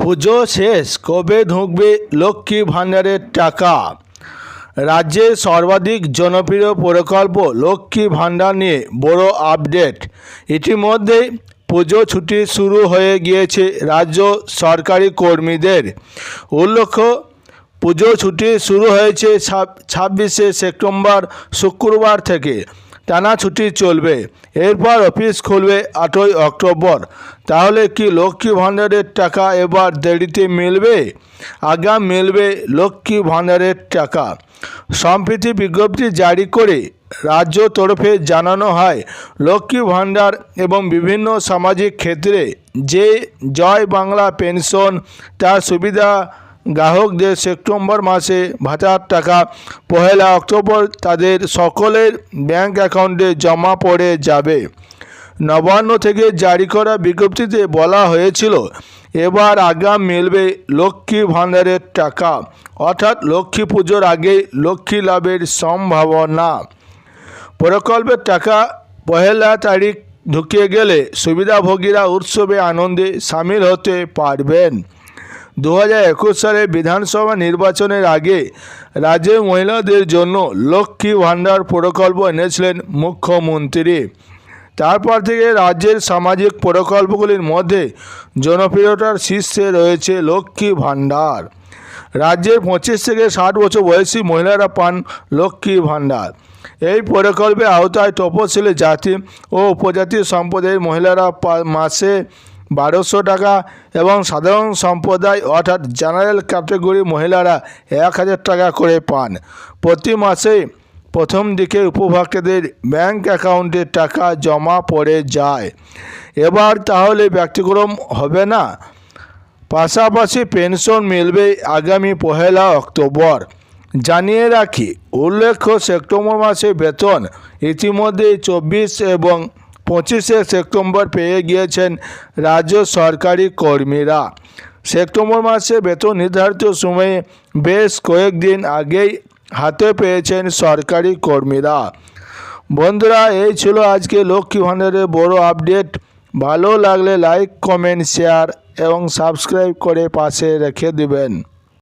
পুজো শেষ, কবে ঢুকবে লক্ষ্মী ভাণ্ডারের টাকা? রাজ্যের সর্বাধিক জনপ্রিয় প্রকল্প লক্ষ্মী ভাণ্ডার নিয়ে বড় আপডেট। ইতিমধ্যেই পুজো ছুটি শুরু হয়ে গিয়েছে রাজ্য সরকারি কর্মীদের। উল্লেখ্য, পুজো ছুটি শুরু হয়েছে ছাব্বিশে সেপ্টেম্বর, শুক্রবার থেকে। টানা ছুটি চলবে। এরপর অফিস খুলবে আটই অক্টোবর। তাহলে কি লক্ষ্মী ভাণ্ডারের টাকা এবার দেরিতে মিলবে? আগাম মিলবে লক্ষ্মী ভাণ্ডারের টাকা। সম্প্রীতি বিজ্ঞপ্তি জারি করে রাজ্য তরফে জানানো হয়, লক্ষ্মী ভাণ্ডার এবং বিভিন্ন সামাজিক ক্ষেত্রে যে জয় বাংলা পেনশন তার সুবিধা গ্রাহকদের সেপ্টেম্বর মাসে ভাতার টাকা, পহেলা অক্টোবর তাদের সকলের ব্যাংক অ্যাকাউন্টে জমা পড়ে যাবে। নবান্ন থেকে জারি করা বিজ্ঞপ্তিতে বলা হয়েছিল, এবার আগাম মিলবে লক্ষ্মী ভাণ্ডারের টাকা, অর্থাৎ লক্ষ্মী পুজোর আগে লক্ষ্মী লাভের সম্ভাবনা। প্রকল্পের টাকা পহেলা তারিখ ঢুকিয়ে গেলে সুবিধাভোগীরা উৎসবে আনন্দে সামিল হতে পারবেন। দু হাজার একুশ সালে বিধানসভা নির্বাচনের আগে রাজ্যের মহিলাদের জন্য লক্ষ্মী ভাণ্ডার প্রকল্প এনেছিলেন মুখ্যমন্ত্রী। তারপর থেকে রাজ্যের সামাজিক প্রকল্পগুলির মধ্যে জনপ্রিয়তার শীর্ষে রয়েছে লক্ষ্মী ভাণ্ডার। রাজ্যের পঁচিশ থেকে ষাট বছর বয়সী মহিলারা পান লক্ষ্মী ভাণ্ডার। এই প্রকল্পের আওতায় তপশিলি জাতি ও উপজাতি সম্প্রদায়ের মহিলারা মাসে বারোশো টাকা এবং সাধারণ সম্প্রদায় অর্থাৎ জেনারেল ক্যাটাগরি মহিলারা এক হাজার টাকা করে পান। প্রতি মাসে প্রথম দিকে উপভোক্তাদের ব্যাংক অ্যাকাউন্টে টাকা জমা পড়ে যায়। এবার তাহলে ব্যতিক্রম হবে না। পাশাপাশি পেনশন মিলবে আগামী পহেলা অক্টোবর। জানিয়ে রাখি, উল্লেখ্য সেপ্টেম্বর মাসে বেতন ইতিমধ্যে চব্বিশ এবং পঁচিশে সেপ্টেম্বর পেয়ে গিয়েছেন রাজ্য সরকারি কর্মীরা। সেপ্টেম্বর মাসে বেতন নির্ধারিত সময়ে বেশ কয়েকদিন আগেই হাতে পেয়েছেন সরকারি কর্মীরা। বন্ধুরা, এই ছিল আজকে লক্ষ্মী ভাণ্ডারের বড় আপডেট। ভালো লাগলে লাইক, কমেন্ট, শেয়ার এবং সাবস্ক্রাইব করে পাশে রেখে দিবেন।